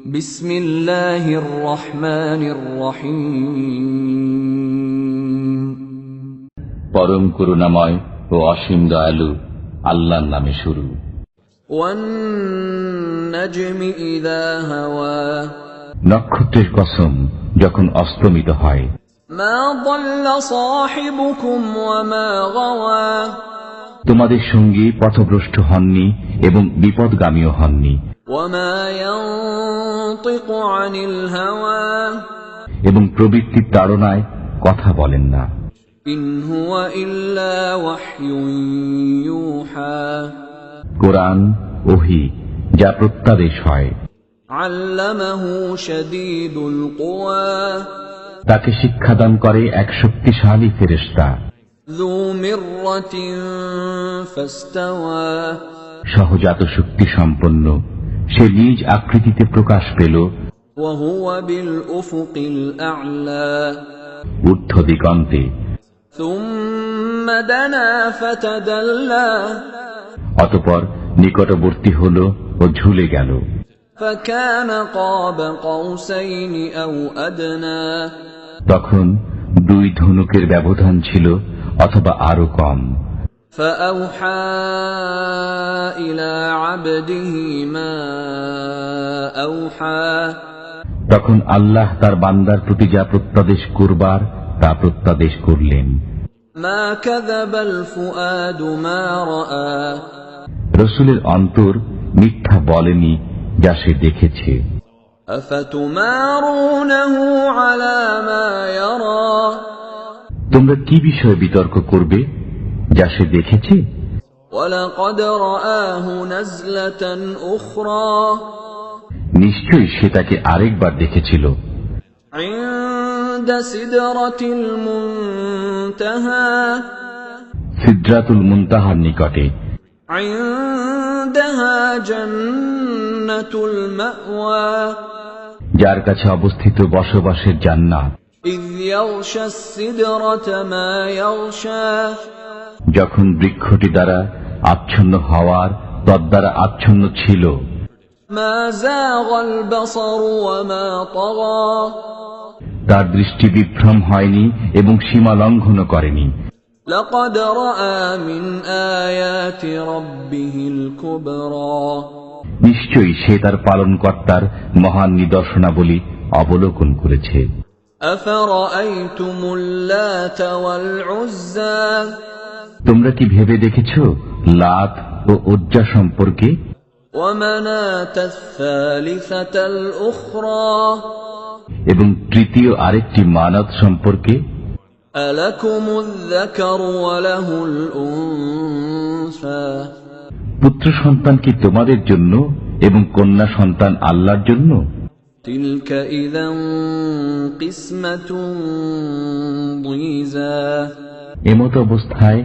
বিসমিল্লাহির রহমানির রহিম পরম করুণাময় ও অসীম দয়ালু আল্লাহর নামে শুরু। নক্ষত্রের কসম যখন অস্তমিত হয়। তোমাদের সঙ্গী পথভ্রষ্ট হননি এবং বিপদগামীও হননি। ওয়া এবং প্রবৃত্তির তাড়নায় কথা বলেন না। কোরআন ওহি যা প্রত্যাদেশ হয়। তাকে শিক্ষাদান করে এক শক্তিশালী ফেরেস্তা সহজাত শক্তি সম্পন্ন সে নিজ আকৃতিতে প্রকাশ পেল। ঊর্ধ্ব দিগন্তে অতপর নিকটবর্তী হল ও ঝুলে গেল। তখন দুই ধনুকের ব্যবধান ছিল অথবা আরও কম। فأوحى إلى عبده ما أوحى তখন আল্লাহ তার বান্দার প্রতি যা প্রত্যাদেশ করবার তা প্রত্যাদেশ করলেন ما كذب الفؤاد ما رأى রসুলের অন্তর মিথ্যা বলেনি যা সে দেখেছে أفتمارونه على ما يرى তোমরা কি বিষয়ে বিতর্ক করবে যা সে দেখেছে? নিশ্চয়ই সে তাকে আরেকবার দেখেছিল। সিদ্রাতুল মুন্তাহার নিকটে। যার কাছে অবস্থিত বসবাসের জান্নাত। إذ يغشى السدرة ما يغشى যখন বৃক্ষটি দ্বারা আচ্ছন্ন হওয়ার তদ্বারা আচ্ছন্ন ছিল ما زاغ البصر وما طغى তার দৃষ্টি বিভ্রম হয়নি এবং সীমা লঙ্ঘনও করেনি لقد رأى من آيات ربه الكبرى নিশ্চয়ই সে তার পালনকর্তার মহান নিদর্শনাবলী অবলোকন করেছে أفرأيتم اللات والعزى তোমরা কি ভেবে দেখেছ? লাত ও উজ্জা সম্পর্কে? এবং তৃতীয় আরেকটি মানত সম্পর্কে? পুত্র সন্তান কি তোমাদের জন্য এবং কন্যা সন্তান আল্লাহর জন্য? এমত অবস্থায়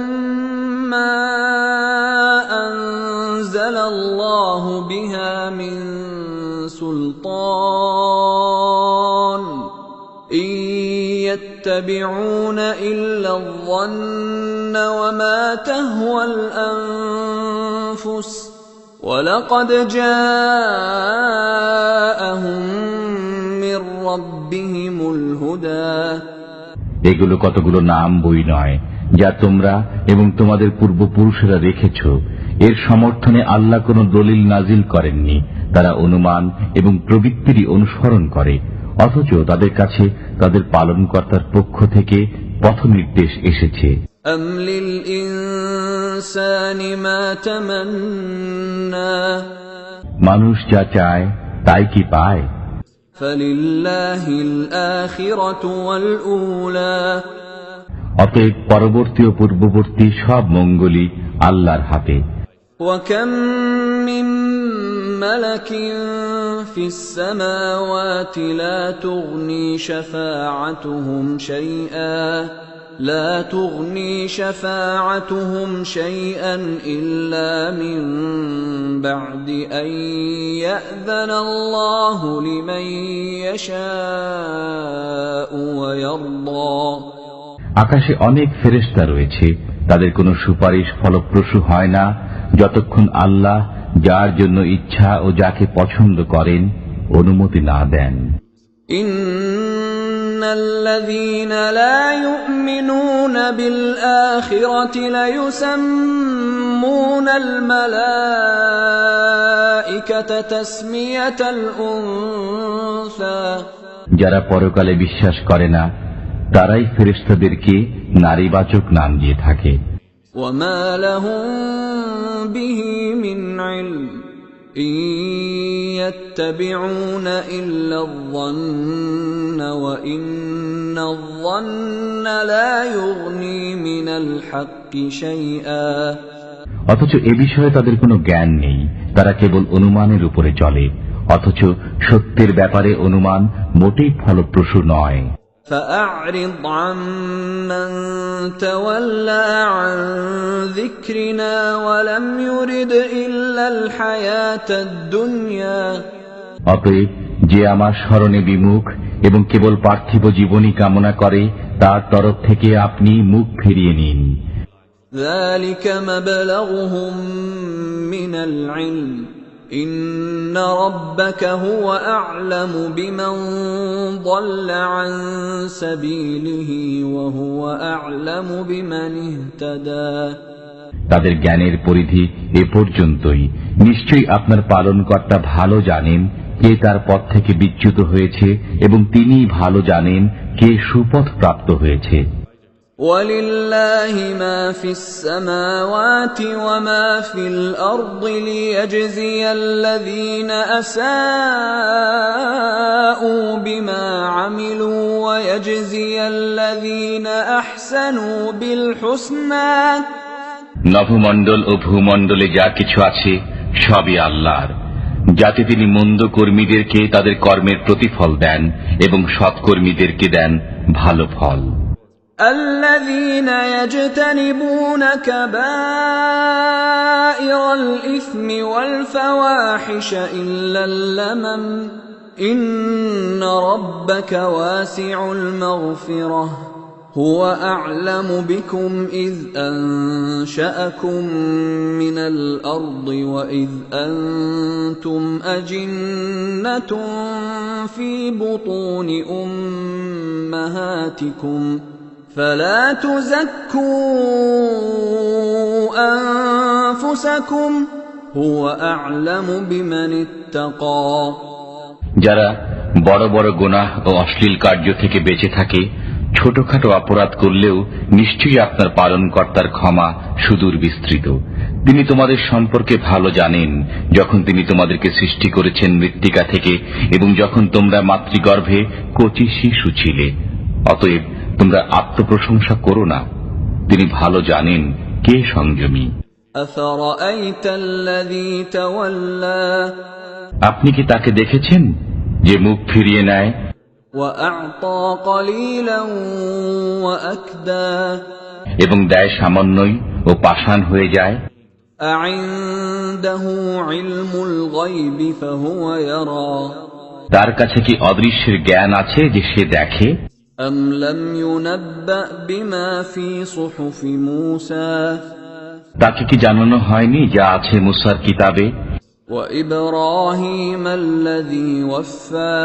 يتبعون إلا الظن وما تهوى الأنفس ولقد جاءهم من ربهم الهدى এগুলো কতগুলো নাম বই নয় যা তোমরা এবং তোমাদের পূর্বপুরুষেরা রেখেছ এর সমর্থনে আল্লাহ কোনো দলিল নাজিল করেননি তারা অনুমান এবং প্রবৃত্তিরই অনুসরণ করে অথচ তাদের কাছে তাদের পালনকর্তার পক্ষ থেকে পথ নির্দেশ এসেছে মানুষ যা চায় তাই কি পায়? অতএব পরবর্তী ও পূর্ববর্তী সব মঙ্গলই আল্লাহর হাতে। وكم من ملك في السماوات لا تغني شفاعتهم شيئا لا تغني شفاعتهم شيئا إلا من بعد أن يأذن الله لمن يشاء ويرضى আকাশে অনেক ফেরেশতা রয়েছে তাদের কোনো সুপারিশ ফলপ্রসূ হয় না যতক্ষণ আল্লাহ যার জন্য ইচ্ছা ও যাকে পছন্দ করেন অনুমতি না দেন إن الذين لا يؤمنون بالآخرة ليسمون الملائكة تسمية الأنثى যারা পরকালে বিশ্বাস করে না তারাই ফেরেস্তাদেরকে নারীবাচক নাম দিয়ে থাকে। অথচ এ বিষয়ে তাদের কোনো জ্ঞান নেই তারা কেবল অনুমানের উপরে চলে অথচ সত্যের ব্যাপারে অনুমান মোটেই ফলপ্রসূ নয়। فأعرض عمن تولى عن ذكرنا ولم يرد إلا الحياة الدنيا অতএব যে আমার স্মরণে বিমুখ এবং কেবল পার্থিব জীবনই কামনা করে তার তরফ থেকে আপনি মুখ ফিরিয়ে নিন ذلك مبلغهم من العلم إن ربك هو أعلم بمن ضل عن سبيله وهو أعلم بمن اهتدى তাদের জ্ঞানের পরিধি এ পর্যন্তই নিশ্চয়ই আপনার পালনকর্তা ভালো জানেন কে তার পথ থেকে বিচ্যুত হয়েছে এবং তিনি ভালো জানেন কে সুপথ প্রাপ্ত হয়েছে ولله ما في السماوات وما في الأرض ليجزي الذين أساءوا بما عملوا ويجزي الذين أحسنوا بالحسنى নভমণ্ডল ও ভূমণ্ডলে যা কিছু আছে সবই আল্লাহর যাতে তিনি মন্দ কর্মীদেরকে তাদের কর্মের প্রতিফল দেন এবং সৎকর্মীদেরকে দেন ভালো ফল الذين يجتنبون كبائر الإثم والفواحش إلا اللمم. إن ربك واسع المغفرة. هو أعلم بكم إذ أنشأكم من الأرض وإذ أنتم أجنة في بطون أمهاتكم. فلا تزكوا أنفسكم هو أعلم بمن اتقى যারা বড় বড় গোনাহ ও অশ্লীল কার্য থেকে বেঁচে থাকে ছোটখাটো অপরাধ করলেও নিশ্চয়ই আপনার পালনকর্তার ক্ষমা সুদূর বিস্তৃত তিনি তোমাদের সম্পর্কে ভালো জানেন যখন তিনি তোমাদেরকে সৃষ্টি করেছেন মৃত্তিকা থেকে এবং যখন তোমরা মাতৃগর্ভে কচি শিশু ছিলে অতএব তোমরা আত্মপ্রশংসা করো না। তিনি ভালো জানেন কে সংযমী। আপনি কি তাকে দেখেছেন যে মুখ ফিরিয়ে নেয়? এবং দেয় সামান্যই ও পাশান হয়ে যায়? তার কাছে কি অদৃশ্যের জ্ঞান আছে যে সে দেখে? أم لم ينبأ بما في صحف موسى তাকে কি জানানো হয়নি যা আছে মুসার কিতাবে وإبراهيم الذي وفى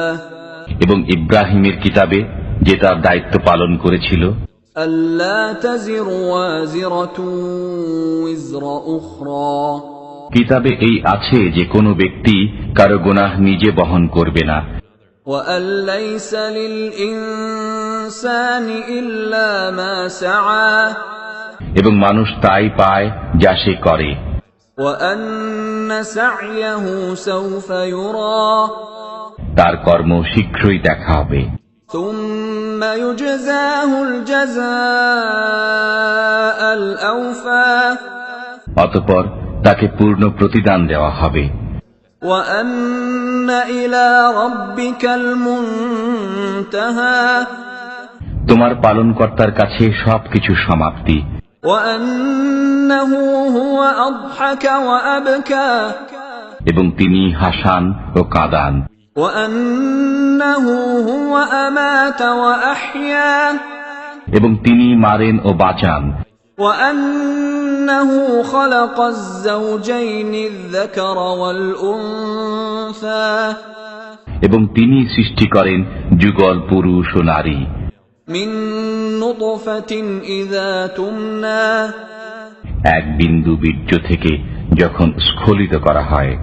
এবং ইব্রাহিমের কিতাবে যে তার দায়িত্ব পালন করেছিল ألا تزر وازرة وزر أخرى কিতাবে এই আছে যে কোনো ব্যক্তি কারো গুনাহ নিজে বহন করবে না وأن ليس للإنسان إلا ما سعى এবং মানুষ তাই পায় যা সে করে وأن سعيه سوف يرى তার কর্ম শীঘ্রই দেখা হবে ثم يجزاه الجزاء الأوفى অতপর তাকে পূর্ণ প্রতিদান দেওয়া হবে وأن إلى ربك المنتهى তোমার পালন কর্তার কাছে সবকিছু সমাপ্তি। এবং তিনি হাসান ও কাদান। এবং তিনি মারেন ও বাঁচান। এবং তিনি সৃষ্টি করেন যুগল পুরুষ ও নারী। এক বিন্দু বীর্য থেকে যখন স্খলিত করা হয়।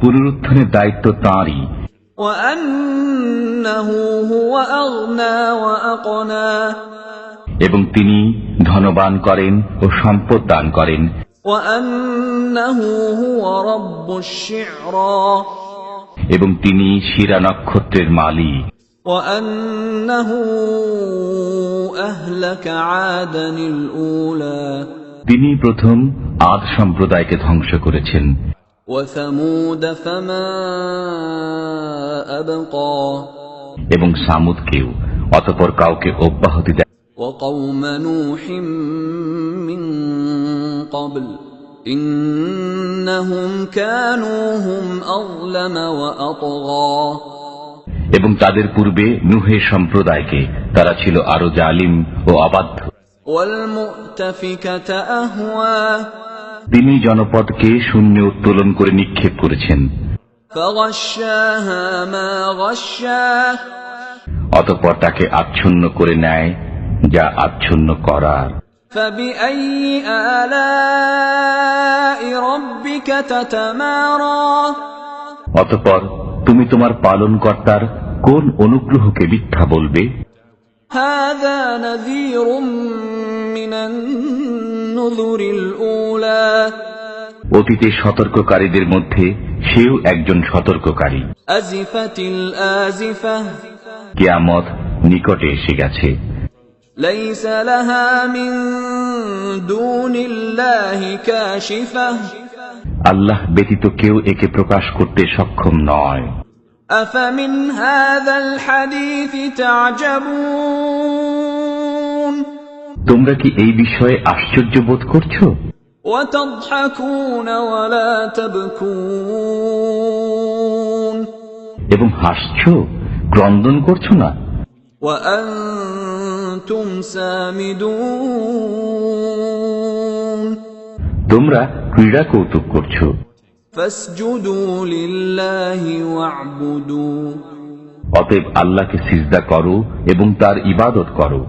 পুনরুত্থানের দায়িত্ব তাঁরই। এবং তিনি ধনবান করেন ও সম্পদ দান করেন। এবং তিনি শিরা নক্ষত্রের মালিক। তিনি প্রথম আদ সম্প্রদায়কে ধ্বংস করেছেন। এবং সামুদ কেউ অতপর কাউকে অব্যাহতি দেয়। قبل إنهم كانوا هم أظلم وأطغى এবং তাদের পূর্বে নুহে সম্প্রদায়কে তারা ছিল আরো জালিম ও অবাধ্য والمؤتفكة أهوى তিনি জনপদকে শূন্য উত্তোলন করে নিক্ষেপ করেছেন فغشاها ما غشا অতপর তাকে আচ্ছন্ন করে নেয় যা আচ্ছন্ন করার فبأي آلاء ربك تتمارى অতপর তুমি তোমার পালনকর্তার কোন অনুগ্রহকে মিথ্যা বলবে هذا نذير من النذر الأولى অতীতে সতর্ককারীদের মধ্যে সেও একজন সতর্ককারী أزفت الآزفة কেয়ামত নিকটে এসে গেছে ليس لها من دون الله كاشفة আল্লাহ ব্যতীত কেউ একে প্রকাশ করতে সক্ষম নয় أفمن هذا الحديث تعجبون তোমরা কি এই বিষয়ে আশ্চর্য বোধ করছো وتضحكون ولا تبكون এবং হাসছো ক্রন্দন করছো না وأنتم سامدون তোমরা ক্রীড়া কৌতুক করছো فاسجدوا لله واعبدوا অতএব আল্লাহকে সিজদা করো এবং তার ইবাদত করো